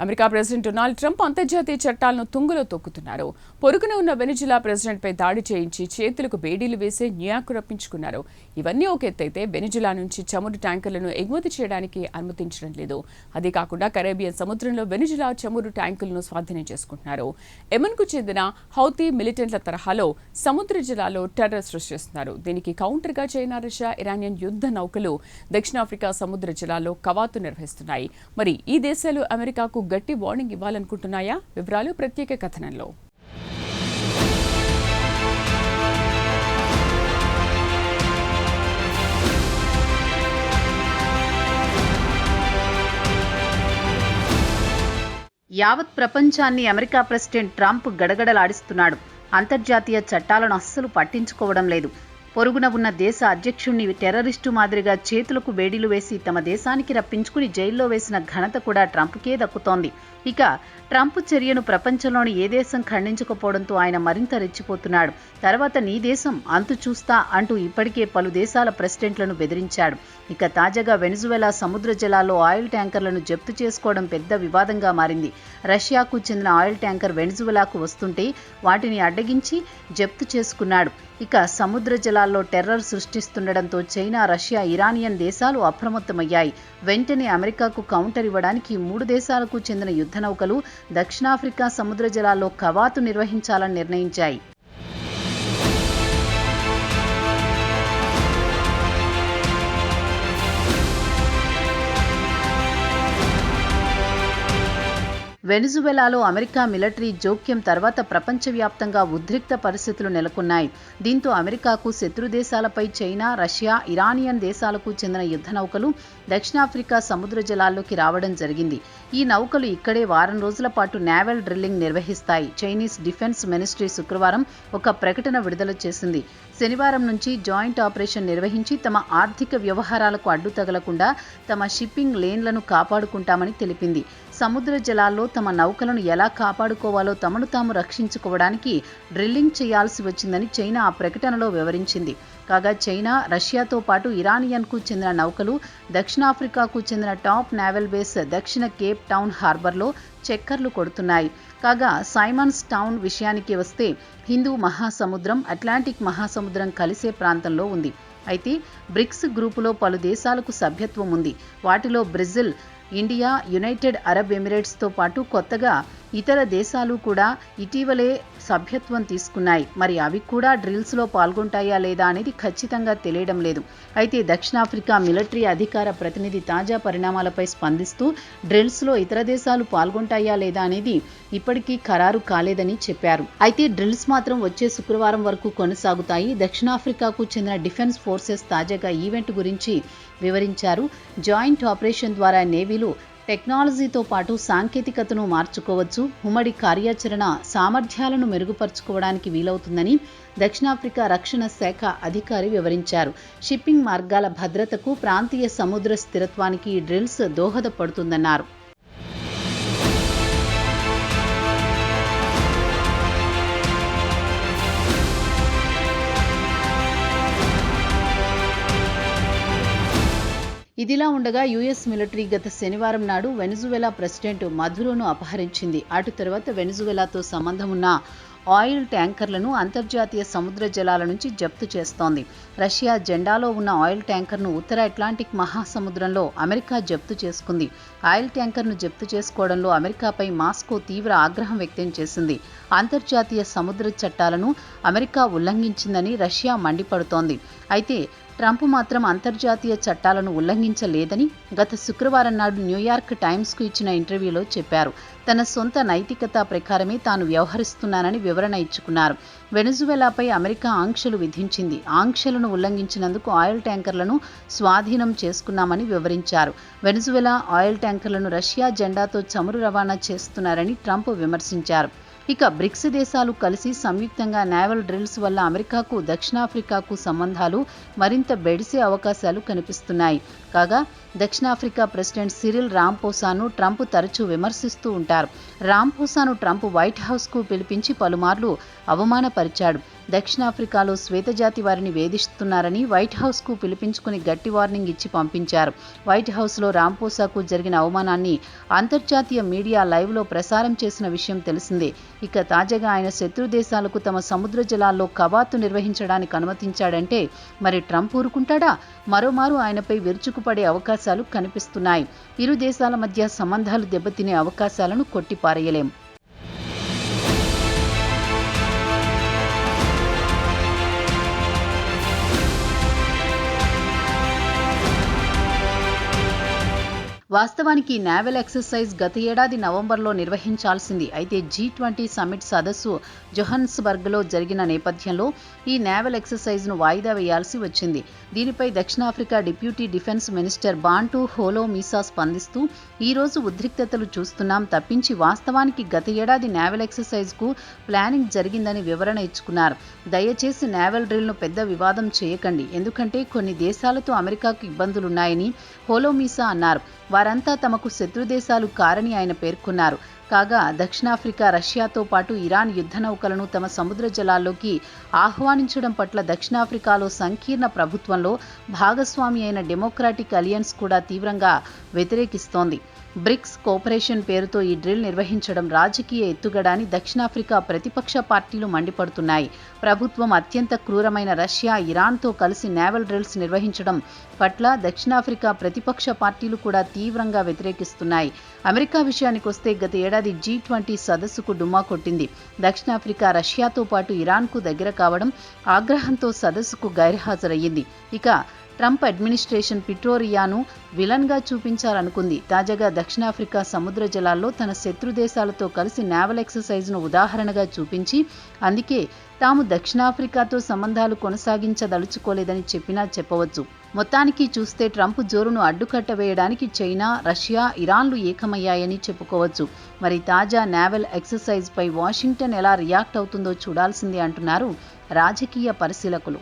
America president Donald Trump అంతర్జాతీయ చట్టాలను తుంగులో తొక్కుతున్నారు. పొరుగున ఉన్న వెనిజులా ప్రెసిడెంట్పై దాడి చేయించి చేతులకు బేడీలు వేసి న్యూయార్క్ రప్పించుకున్నారు. ఇవన్నీ ఒక ఎత్తైతే వెనిజులా నుంచి చమురు ట్యాంకర్లను ఎగుమతి చేయడానికి అనుమతించడం లేదు. అదే కాకుండా కరేబియన్ సముద్రంలో వెనిజులా చమురు ట్యాంకులను స్వాధీనం చేసుకుంటున్నారు. ఎమన్కు చెందిన హౌతీ మిలిటెంట్ల తరహాలో సముద్ర జలాల్లో టెర్రర్ సృష్టిస్తున్నారు దీనికి కౌంటర్గా చైనా రష్యా ఇరానియన్ యుద్ధ నౌకలు దక్షిణాఫ్రికా సముద్ర జలాల్లో కవాతు నిర్వహిస్తున్నాయి. మరి ఈ దేశాలు అమెరికాకు గట్టి వార్నింగ్ ఇవ్వాలనుకుంటున్నాయా? వివరాలు ప్రత్యేక కథనంలో. యావత్ ప్రపంచాన్ని అమెరికా ప్రెసిడెంట్ ట్రంప్ గడగడలాడిస్తున్నాడు. అంతర్జాతీయ చట్టాలను అస్సలు పట్టించుకోవడం లేదు. పొరుగున ఉన్న దేశ అధ్యక్షుణ్ణి టెర్రరిస్టు మాదిరిగా చేతులకు వేడిలు వేసి తమ దేశానికి రప్పించుకుని జైల్లో వేసిన ఘనత కూడా ట్రంప్కే దక్కుతోంది. ఇక ట్రంప్ చర్యను ప్రపంచంలోని ఏ దేశం ఖండించకపోవడంతో ఆయన మరింత రెచ్చిపోతున్నాడు. తర్వాత నీ దేశం అంతు చూస్తా అంటూ ఇప్పటికే పలు దేశాల ప్రెసిడెంట్లను బెదిరించాడు. ఇక తాజాగా వెనుజువెలా సముద్ర జలాల్లో ఆయిల్ ట్యాంకర్లను జప్తు చేసుకోవడం పెద్ద వివాదంగా మారింది. రష్యాకు చెందిన ఆయిల్ ట్యాంకర్ వెనుజువెలాకు వస్తుంటే వాటిని అడ్డగించి జప్తు చేసుకున్నాడు. ఇక సముద్ర జలాల్లో టెర్రర్ సృష్టిస్తుండటంతో చైనా రష్యా ఇరానియన్ దేశాలు అప్రమత్తమయ్యాయి. వెంటనే అమెరికాకు కౌంటర్ ఇవ్వడానికి మూడు దేశాలకు చెందిన యుద్ధ నౌకలు దక్షిణాఫ్రికా సముద్ర జలాల్లో కవాతు నిర్వహించాలని నిర్ణయించాయి. వెనిజువెలాలో అమెరికా మిలిటరీ జోక్యం తర్వాత ప్రపంచవ్యాప్తంగా ఉద్రిక్త పరిస్థితులు నెలకొన్నాయి. దీంతో అమెరికాకు శత్రు దేశాలపై చైనా రష్యా ఇరానియన్ దేశాలకు చెందిన యుద్ధ నౌకలు దక్షిణాఫ్రికా సముద్ర జలాల్లోకి రావడం జరిగింది. ఈ నౌకలు ఇక్కడే వారం రోజుల పాటు నేవల్ డ్రిల్లింగ్ నిర్వహిస్తాయి. చైనీస్ డిఫెన్స్ మినిస్ట్రీ శుక్రవారం ఒక ప్రకటన విడుదల చేసింది. శనివారం నుంచి జాయింట్ ఆపరేషన్ నిర్వహించి తమ ఆర్థిక వ్యవహారాలకు అడ్డు తగలకుండా తమ షిప్పింగ్ లేన్లను కాపాడుకుంటామని తెలిపింది. సముద్ర జలాల్లో తమ నౌకలను ఎలా కాపాడుకోవాలో తమను తాము రక్షించుకోవడానికి డ్రిల్లింగ్ చేయాల్సి వచ్చిందని చైనా ఆ ప్రకటనలో వివరించింది. కాగా చైనా రష్యాతో పాటు ఇరానియన్కు చెందిన నౌకలు దక్షిణాఫ్రికాకు చెందిన టాప్ నావెల్ బేస్ దక్షిణ కేప్ టౌన్ హార్బర్లో చక్కర్లు కొడుతున్నాయి. కాగా సైమన్స్ టౌన్ విషయానికి వస్తే హిందూ మహాసముద్రం అట్లాంటిక్ మహాసముద్రం కలిసే ప్రాంతంలో ఉంది. అయితే బ్రిక్స్ గ్రూపులో పలు దేశాలకు సభ్యత్వం ఉంది. వాటిలో బ్రెజిల్ ఇండియా యునైటెడ్ అరబ్ ఎమిరేట్స్తో పాటు కొత్తగా ఇతర దేశాలు కూడా ఇటీవలే సభ్యత్వం తీసుకున్నాయి. మరి అవి కూడా డ్రిల్స్లో పాల్గొంటాయా లేదా అనేది ఖచ్చితంగా తెలియడం లేదు. అయితే దక్షిణాఫ్రికా మిలిటరీ అధికార ప్రతినిధి తాజా పరిణామాలపై స్పందిస్తూ డ్రిల్స్లో ఇతర దేశాలు పాల్గొంటాయా లేదా అనేది ఇప్పటికీ ఖరారు కాలేదని చెప్పారు. అయితే డ్రిల్స్ మాత్రం వచ్చే శుక్రవారం వరకు కొనసాగుతాయి. దక్షిణాఫ్రికాకు చెందిన డిఫెన్స్ ఫోర్సెస్ తాజాగా ఈవెంట్ గురించి వివరించారు. జాయింట్ ఆపరేషన్ ద్వారా నేవీలు టెక్నాలజీతో పాటు సాంకేతికతను మార్చుకోవచ్చు. ఉమ్మడి కార్యాచరణ సామర్థ్యాలను మెరుగుపరుచుకోవడానికి వీలవుతుందని దక్షిణాఫ్రికా రక్షణ శాఖ అధికారి వివరించారు. షిప్పింగ్ మార్గాల భద్రతకు ప్రాంతీయ సముద్ర స్థిరత్వానికి డ్రిల్స్ దోహదపడుతుందన్నారు. ఇదిలా ఉండగా యుఎస్ మిలిటరీ గత శనివారం నాడు వెనుజువెలా ప్రెసిడెంట్ మధురోను అపహరించింది. అటు తర్వాత వెనుజువెలాతో సంబంధం ఉన్న ఆయిల్ ట్యాంకర్లను అంతర్జాతీయ సముద్ర జలాల నుంచి జప్తు చేస్తోంది. రష్యా జెండాలో ఉన్న ఆయిల్ ట్యాంకర్ను ఉత్తర అట్లాంటిక్ మహాసముద్రంలో అమెరికా జప్తు చేసుకుంది. ఆయిల్ ట్యాంకర్ను జప్తు చేసుకోవడంలో అమెరికాపై మాస్కో తీవ్ర ఆగ్రహం వ్యక్తం చేసింది. అంతర్జాతీయ సముద్ర చట్టాలను అమెరికా ఉల్లంఘించిందని రష్యా మండిపడుతోంది. అయితే ట్రంప్ మాత్రం అంతర్జాతీయ చట్టాలను ఉల్లంఘించలేదని గత శుక్రవారం నాడు న్యూయార్క్ టైమ్స్కు ఇచ్చిన ఇంటర్వ్యూలో చెప్పారు. తన సొంత నైతికత ప్రకారమే తాను వ్యవహరిస్తున్నానని వివరణ ఇచ్చుకున్నారు. వెనుజువెలాపై అమెరికా ఆంక్షలు విధించింది. ఆంక్షలను ఉల్లంఘించినందుకు ఆయిల్ ట్యాంకర్లను స్వాధీనం చేసుకున్నామని వివరించారు. వెనుజువెలా ఆయిల్ ట్యాంకర్లను రష్యా జెండాతో చమురు రవాణా చేస్తున్నారని ట్రంప్ విమర్శించారు. ఇక బ్రిక్స్ దేశాలు కలిసి సంయుక్తంగా నేవల్ డ్రిల్స్ వల్ల అమెరికాకు దక్షిణాఫ్రికాకు సంబంధాలు మరింత బెడిసే అవకాశాలు కనిపిస్తున్నాయి. కాగా దక్షిణాఫ్రికా ప్రెసిడెంట్ సిరిల్ రాంపోసాను ట్రంప్ తరచూ విమర్శిస్తూ ఉంటారు. రాంపోసాను ట్రంప్ వైట్ హౌస్కు పిలిపించి పలుమార్లు అవమానపరిచాడు. దక్షిణాఫ్రికాలో శ్వేతజాతి వారిని వేధిస్తున్నారని వైట్ హౌస్కు పిలిపించుకుని గట్టి వార్నింగ్ ఇచ్చి పంపించారు. వైట్ హౌస్లో రాంపోసాకు జరిగిన అవమానాన్ని అంతర్జాతీయ మీడియా లైవ్లో ప్రసారం చేసిన విషయం తెలిసిందే. ఇక తాజాగా ఆయన శత్రు దేశాలకు తమ సముద్ర జలాల్లో కవాతు నిర్వహించడానికి అనుమతించాడంటే మరి ట్రంప్ ఊరుకుంటాడా? మరోమారు ఆయనపై విరుచుకుపడే అవకాశం అవకాశాలు కనిపిస్తున్నాయి. ఇరు దేశాల మధ్య సంబంధాలు దెబ్బతినే అవకాశాలను కొట్టిపారేయలేం. వాస్తవానికి నావెల్ ఎక్సర్సైజ్ గత ఏడాది నవంబర్లో నిర్వహించాల్సింది. అయితే జీ ట్వంటీ సమ్మిట్ సదస్సు జొహన్స్బర్గ్లో జరిగిన నేపథ్యంలో ఈ నావెల్ ఎక్సర్సైజ్ను వాయిదా వేయాల్సి వచ్చింది. దీనిపై దక్షిణాఫ్రికా deputy defence minister Bantu Holomisa స్పందిస్తూ ఈ రోజు ఉద్రిక్తతలు చూస్తున్నాం తప్పించి వాస్తవానికి గత ఏడాది నావెల్ ఎక్సర్సైజ్కు ప్లానింగ్ జరిగిందని వివరణ ఇచ్చుకున్నారు. దయచేసి నావెల్ డ్రిల్ను పెద్ద వివాదం చేయకండి. ఎందుకంటే కొన్ని దేశాలతో అమెరికాకు ఇబ్బందులున్నాయని హోలోమీసా అన్నారు. వారంతా తమకు శత్రు దేశాలు కారని ఆయన పేర్కొన్నారు. కాగా దక్షిణాఫ్రికా రష్యాతో పాటు ఇరాన్ యుద్ధ నౌకలను తమ సముద్ర జలాల్లోకి ఆహ్వానించడం పట్ల దక్షిణాఫ్రికాలో సంకీర్ణ ప్రభుత్వంలో భాగస్వామి అయిన డెమోక్రాటిక్ అలియన్స్ కూడా తీవ్రంగా వ్యతిరేకిస్తోంది. బ్రిక్స్ కోఆపరేషన్ పేరుతో ఈ డ్రిల్ నిర్వహించడం రాజకీయ ఎత్తుగడ అని దక్షిణాఫ్రికా ప్రతిపక్ష పార్టీలు మండిపడుతున్నాయి. ప్రభుత్వం అత్యంత క్రూరమైన రష్యా ఇరాన్తో కలిసి నేవల్ డ్రిల్స్ నిర్వహించడం పట్ల దక్షిణాఫ్రికా ప్రతిపక్ష పార్టీలు కూడా తీవ్రంగా వ్యతిరేకిస్తున్నాయి. అమెరికా విషయానికొస్తే గత ఏడాది జీ ట్వంటీ సదస్సుకు డుమ్మా కొట్టింది. దక్షిణాఫ్రికా రష్యాతో పాటు ఇరాన్కు దగ్గర కావడం ఆగ్రహంతో సదస్సుకు గైర్హాజరయ్యింది. ఇక ట్రంప్ అడ్మినిస్ట్రేషన్ పిట్రోరియాను విలన్గా చూపించాలనుకుంది. తాజాగా దక్షిణాఫ్రికా సముద్ర జలాల్లో తన శత్రు దేశాలతో కలిసి నావల్ ఎక్సర్సైజ్ను ఉదాహరణగా చూపించి అందుకే తాము దక్షిణాఫ్రికాతో సంబంధాలు కొనసాగించదలుచుకోలేదని చెప్పినా చెప్పవచ్చు. మొత్తానికి చూస్తే ట్రంప్ జోరును అడ్డుకట్ట వేయడానికి చైనా రష్యా ఇరాన్లు ఏకమయ్యాయని చెప్పుకోవచ్చు. మరి తాజా నావెల్ ఎక్సర్సైజ్పై వాషింగ్టన్ ఎలా రియాక్ట్ అవుతుందో చూడాల్సిందే అంటున్నారు రాజకీయ పరిశీలకులు.